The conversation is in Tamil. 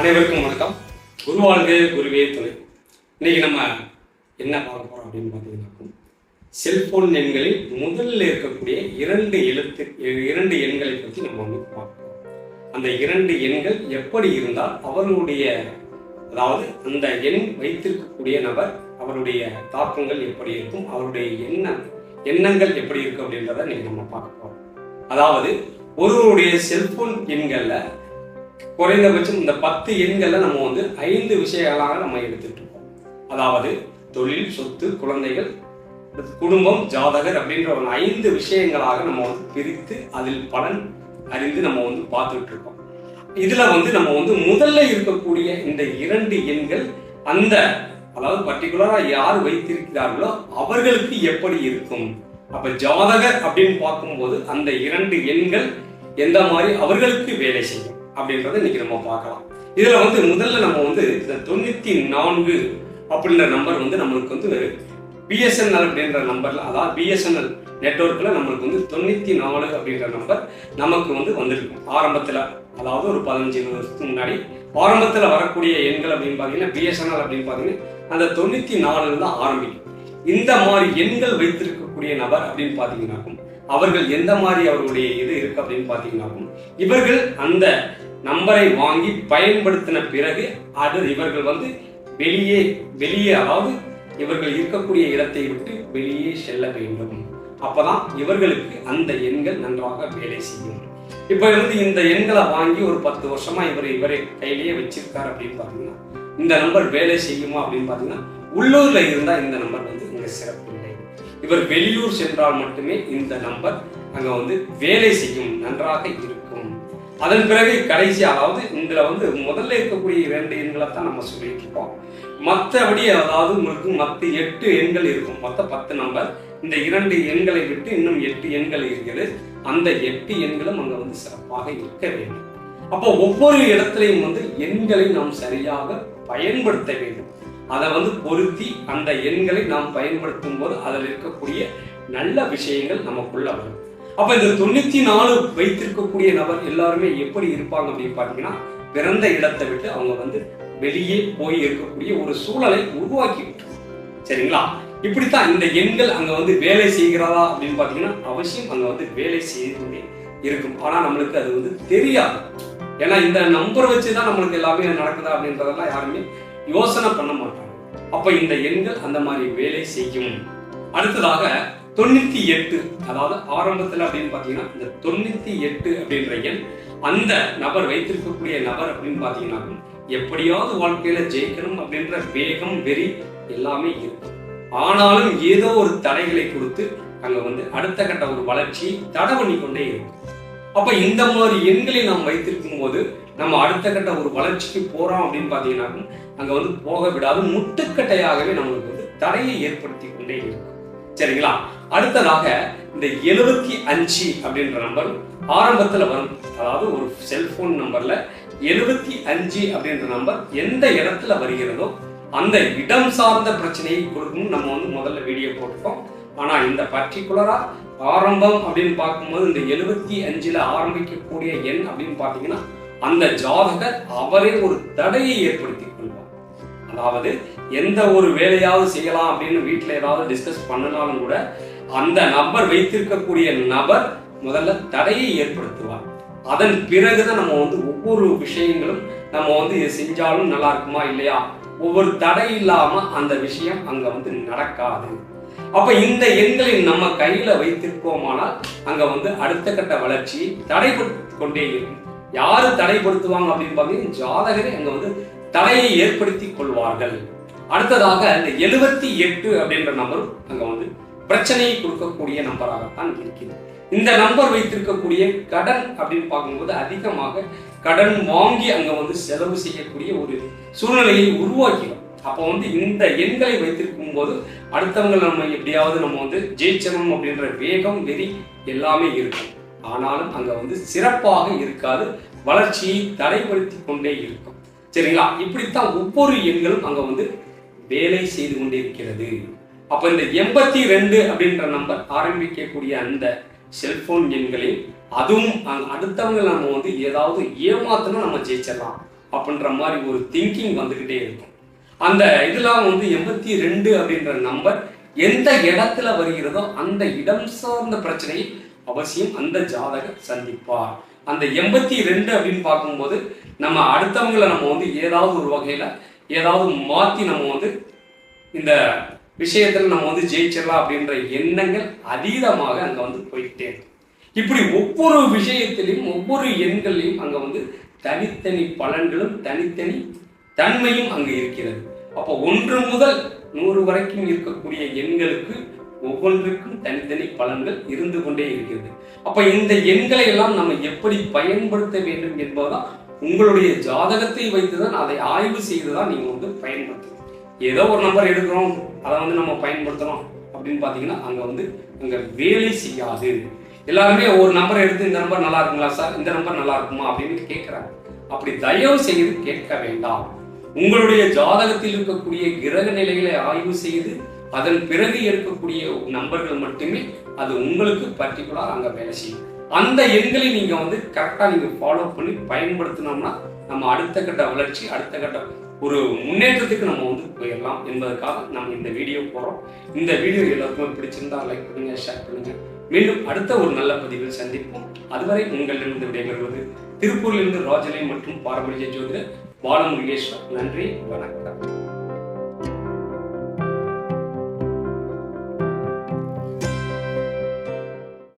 அனைவருக்கும் வணக்கம். குருவாழ்க குருவே துணை இன்னைக்கு நம்ம என்ன பார்க்க போறோம் அப்படின்னு பார்த்தீங்கன்னா செல்போன் எண்களில் முதலில் இருக்கக்கூடிய இரண்டு எழுத்து இரண்டு எண்களை பற்றி நம்ம வந்து பார்க்கிறோம் அந்த இரண்டு எண்கள் எப்படி இருந்தால் அவர்களுடைய அதாவது அந்த எண் வைத்திருக்கக்கூடிய நபர் அவருடைய தாக்கங்கள் எப்படி இருக்கும் அவருடைய எண்ணம் எண்ணங்கள் எப்படி இருக்கும் அப்படின்றத இன்னைக்கு நம்ம பார்க்க போறோம். அதாவது ஒருவருடைய செல்போன் எண்களில் குறைந்தபட்சம் இந்த பத்து எண்கள்ல நம்ம வந்து ஐந்து விஷயங்களாக நம்ம எடுத்துட்டு இருக்கோம் அதாவது தொழில் சொத்து குழந்தைகள் குடும்பம் ஜாதகர் அப்படின்ற ஒரு ஐந்து விஷயங்களாக நம்ம வந்து பிரித்து அதில் பலன் அறிந்து நம்ம வந்து பார்த்துட்டு இருக்கோம் இதுல வந்து நம்ம வந்து முதல்ல இருக்கக்கூடிய இந்த இரண்டு எண்கள் அந்த அதாவது பர்டிகுலரா யார் வைத்திருக்கிறார்களோ அவர்களுக்கு எப்படி இருக்கும்? அப்ப ஜாதகர் அப்படின்னு பார்க்கும்போது அந்த இரண்டு எண்கள் எந்த மாதிரி அவர்களுக்கு வேலை செய்யும்? அப்படின்றத இன்னைக்கு நம்ம பார்க்கலாம். இதுல வந்து முதல்ல நம்ம வந்து இந்த தொண்ணூத்தி நான்கு அப்படின்ற நம்பர் வந்து நம்மளுக்கு வந்து பிஎஸ்என்எல் அப்படின்ற நம்பர்ல அதாவது பிஎஸ்என்எல் நெட்ஒர்க்கில் நம்மளுக்கு வந்து தொண்ணூற்றி நாலு அப்படின்ற நம்பர் நமக்கு வந்து வந்திருக்கும் ஆரம்பத்தில் அதாவது ஒரு பதினஞ்சு வருஷத்துக்கு முன்னாடி ஆரம்பத்தில் வரக்கூடிய எண்கள் அப்படின்னு பார்த்தீங்கன்னா பிஎஸ்என்எல் அப்படின்னு பார்த்தீங்கன்னா அந்த தொண்ணூற்றி நாலுல தான் ஆரம்பிக்கும். இந்த மாதிரி எண்கள் வைத்திருக்கக்கூடிய நபர் அப்படின்னு பார்த்தீங்கன்னாக்கும் அவர்கள் எந்த மாதிரி அவருடைய இது இருக்கு அப்படின்னு பார்த்தீங்கன்னாக்கும் இவர்கள் அந்த நம்பரை வாங்கி பயன்படுத்தின பிறகு அது இவர்கள் வந்து வெளியே வெளியே அதாவது இவர்கள் இருக்கக்கூடிய இடத்தை விட்டு வெளியே செல்ல வேண்டும். அப்பதான் இவர்களுக்கு அந்த எண்கள் நன்றாக வேலை செய்யும். இப்ப வந்து இந்த எண்களை வாங்கி ஒரு பத்து வருஷமா இவர் இவரை கையிலேயே வச்சிருக்காரு அப்படின்னு பாத்தீங்கன்னா இந்த நம்பர் வேலை செய்யுமா அப்படின்னு பாத்தீங்கன்னா உள்ளூர்ல இருந்தா இந்த நம்பர் வந்து இங்க சிறப்பு இல்லை. இவர் வெளியூர் சென்றால் மட்டுமே இந்த நம்பர் அங்க வந்து வேலை செய்யும் நன்றாக இருக்கும். அதன் பிறகு கடைசி அதாவது இதுல வந்து முதல்ல இருக்கக்கூடிய இரண்டு எண்களை தான் நம்ம சொல்லிட்டு இருக்கோம் மற்றபடி அதாவது உங்களுக்கு மற்ற எட்டு எண்கள் இருக்கும். மொத்த பத்து நம்பர் இந்த இரண்டு எண்களை விட்டு இன்னும் எட்டு எண்கள் இருக்கிறது அந்த எட்டு எண்களும் அங்க வந்து சிறப்பாக இருக்க வேண்டும். அப்போ ஒவ்வொரு இடத்துலையும் வந்து எண்களை நாம் சரியாக பயன்படுத்த வேண்டும். அதை வந்து பொருத்தி அந்த எண்களை நாம் பயன்படுத்தும் போது அதில் இருக்கக்கூடிய நல்ல விஷயங்கள் நமக்குள்ள வரும். அப்ப இந்த தொண்ணூத்தி நாலு வைத்திருக்கக்கூடிய நபர் எல்லாருமே எப்படி இருப்பாங்க அப்படின்னு பாத்தீங்கன்னா பிறந்த இடத்தை விட்டு அவங்க வந்து வெளியே போய் இருக்கக்கூடிய ஒரு சூழலை உருவாக்கி சரிங்களா? இப்படித்தான் இந்த எண்கள் அங்க வந்து வேலை செய்கிறதா அப்படின்னு பாத்தீங்கன்னா அவசியம் அங்க வந்து வேலை செய்து இருக்கும். ஆனா நம்மளுக்கு அது வந்து தெரியாது. ஏன்னா இந்த நம்பர் வச்சுதான் நம்மளுக்கு எல்லாமே நடக்குதா அப்படின்றதெல்லாம் யாருமே யோசனை பண்ண மாட்டாங்க. அப்ப இந்த எண்கள் அந்த மாதிரி வேலை செய்யும். அடுத்ததாக தொண்ணூத்தி எட்டு அதாவது ஆரம்பத்துல அப்படின்னு பாத்தீங்கன்னா இந்த தொண்ணூத்தி எட்டு அப்படின்ற எண் அந்த நபர் வைத்திருக்கக்கூடிய நபர் அப்படின்னு பாத்தீங்கன்னா எப்படியாவது வாழ்க்கையில ஜெயிக்கணும் அப்படின்ற வேகம் வெறி எல்லாமே இருக்கும். ஆனாலும் ஏதோ ஒரு தடைகளை கொடுத்து அங்க வந்து அடுத்த கட்ட ஒரு வளர்ச்சி தடை பண்ணி கொண்டே இருக்கும். அப்ப இந்த மாதிரி எண்களை நாம் வைத்திருக்கும் போது நம்ம அடுத்த கட்ட ஒரு வளர்ச்சிக்கு போறோம் அப்படின்னு பாத்தீங்கன்னா அங்க வந்து போக விடாது முட்டுக்கட்டையாகவே நம்மளுக்கு வந்து தடையை ஏற்படுத்தி கொண்டே இருக்கும். சரிங்களா? அடுத்ததாக இந்த எழுபத்தி அஞ்சு அப்படின்ற நம்பர் ஆரம்பத்துல வரும். அதாவது ஒரு செல்போன் நம்பர்ல எழுபத்தி அஞ்சு அப்படின்ற நம்பர் எந்த இடத்துல வருகிறதோ அந்த இடம் சார்ந்த பிரச்சனையை கொடுக்கும் நம்ம வந்து முதல்ல வீடியோ போட்டிருக்கோம். ஆனா இந்த பர்டிகுலரா ஆரம்பம் அப்படின்னு பார்க்கும்போது இந்த எழுபத்தி அஞ்சுல ஆரம்பிக்கக்கூடிய எண் அப்படின்னு பாத்தீங்கன்னா அந்த ஜாதகர் அவரே ஒரு தடையை ஏற்படுத்தி அதாவது எந்த ஒரு வேலையாவது செய்யலாம் அப்படின்னு வீட்டில் ஏதாவது டிஸ்கஸ் பண்ணினாலும் கூட அந்த நபர் வைத்திருக்கக்கூடிய நபர் முதல்ல தடையை ஏற்படுத்துவார். அதன் பிறகுதான் நம்ம வந்து ஒவ்வொரு விஷயங்களும் நம்ம வந்து இது செஞ்சாலும் நல்லா இருக்குமா இல்லையா? ஒவ்வொரு தடை இல்லாம அந்த விஷயம் அங்க வந்து நடக்காது. அப்ப இந்த எண்களை நம்ம கையில வைத்திருக்கோமானால் அங்க வந்து அடுத்த கட்ட வளர்ச்சி தடைபடுத்தி கொண்டே இருக்கும். யாரு தடைப்படுத்துவாங்க அப்படின்னு பார்த்தீங்கன்னா ஜாதகரே அங்க வந்து தடையை ஏற்படுத்தி கொள்வார்கள். அடுத்ததாக இந்த எழுபத்தி எட்டு அப்படின்ற நம்பரும் அங்க வந்து பிரச்சனையை கொடுக்கக்கூடிய நம்பராகத்தான் இருக்குது இந்த நம்பர் வைத்திருக்கக்கூடிய கடன் அப்படின்னு பார்க்கும்போது அதிகமாக கடன் வாங்கி அங்க வந்து செலவு செய்யக்கூடிய ஒரு சூழ்நிலையை உருவாக்கிடும் அப்போ வந்து இந்த எண்களை வைத்திருக்கும் போது அடுத்தவங்க நம்ம எப்படியாவது நம்ம வந்து ஜெயிச்சனும் அப்படின்ற வேகம் வெறி எல்லாமே இருக்கும். ஆனாலும் அங்க வந்து சிறப்பாக இருக்காது வளர்ச்சியை தடைப்படுத்தி கொண்டே இருக்கும். சரிங்களா? இப்படித்தான் ஒவ்வொரு எண்களும் அங்க வந்து வேலை செய்து கொண்டே இருக்கிறது. அப்ப இந்த எண்பத்தி ரெண்டு அப்படின்ற நம்பர் ஆரம்பிக்கக்கூடிய அந்த செல்போன் எண்களில் அதுவும் அங்க அடுத்தவங்க நம்ம வந்து ஏதாவது ஏமாத்தணும் நம்ம ஜெயிச்சிடலாம் அப்படின்ற மாதிரி ஒரு திங்கிங் வந்துக்கிட்டே இருக்கும். அந்த இதெல்லாம் வந்து எண்பத்தி ரெண்டு அப்படின்ற நம்பர் எந்த இடத்துல வருகிறதோ அந்த இடம் சார்ந்த பிரச்சனையை அவசியம் அந்த ஜாதகர் சந்திப்பார். அந்த எண்பத்தி ரெண்டு அப்படின்னு பார்க்கும்போது நம்ம அடுத்தவங்களை நம்ம வந்து ஏதாவது ஒரு வகையில் ஏதாவது மாற்றி நம்ம வந்து இந்த விஷயத்தில் நம்ம வந்து ஜெயிச்சிடலாம் அப்படின்ற எண்ணங்கள் அதீதமாக அங்கே வந்து போய்கிட்டே இருக்கும் இப்படி ஒவ்வொரு விஷயத்திலையும் ஒவ்வொரு எண்களையும் அங்கே வந்து தனித்தனி பலன்களும் தனித்தனி தன்மையும் அங்கு இருக்கிறது. அப்போ ஒன்று முதல் நூறு வரைக்கும் இருக்கக்கூடிய எண்களுக்கு ஒவ்வொன்றுக்கும் தனித்தனி பலன்கள் இருந்து கொண்டே இருக்கிறது. அப்ப இந்த எண்களை எல்லாம் நம்ம எப்படி பயன்படுத்த வேண்டும் என்பதுதான் உங்களுடைய ஜாதகத்தை வைத்துதான் அதை ஆய்வு செய்துதான் நீங்க வந்து பயன்படுத்தணும். ஏதோ ஒரு நம்பர் எடுக்கிறோம் அதை வந்து நம்ம பயன்படுத்துறோம் அப்படின்னு பாத்தீங்கன்னா அங்க வந்து அங்க வேலை செய்யாது. எல்லாருமே ஒரு நம்பர் எடுத்து இந்த நம்பர் நல்லா இருக்குங்களா சார் இந்த நம்பர் நல்லா இருக்குமா? அப்படின்னு கேட்கிறாங்க அப்படி தயவு செய்து கேட்க வேண்டாம். உங்களுடைய ஜாதகத்தில் இருக்கக்கூடிய கிரக நிலைகளை ஆய்வு செய்து அதன் பிறகு இருக்கக்கூடிய நம்பர்கள் மட்டுமே அது உங்களுக்கு பர்டிகுலர் அங்கே வேலை செய்யும். அந்த எண்களை நீங்க வந்து கரெக்டாக நீங்க ஃபாலோ பண்ணி பயன்படுத்தினோம்னா நம்ம அடுத்த கட்ட வளர்ச்சி அடுத்த கட்ட ஒரு முன்னேற்றத்துக்கு நம்ம வந்து போயிடலாம் என்பதற்காக நம்ம இந்த வீடியோ போறோம். இந்த வீடியோ எல்லாருக்குமே பிடிச்சிருந்தா லைக் பண்ணுங்க ஷேர் பண்ணுங்க. மீண்டும் அடுத்த ஒரு நல்ல பதிவில் சந்திப்போம். அதுவரை உங்களிடமிருந்து விடைபெறுவது திருப்பூரிலிருந்து ராஜலை மற்றும் பாரம்பரிய ஜோதிடர் பாலமுருகேஸ்வர் நன்றி வணக்கம்.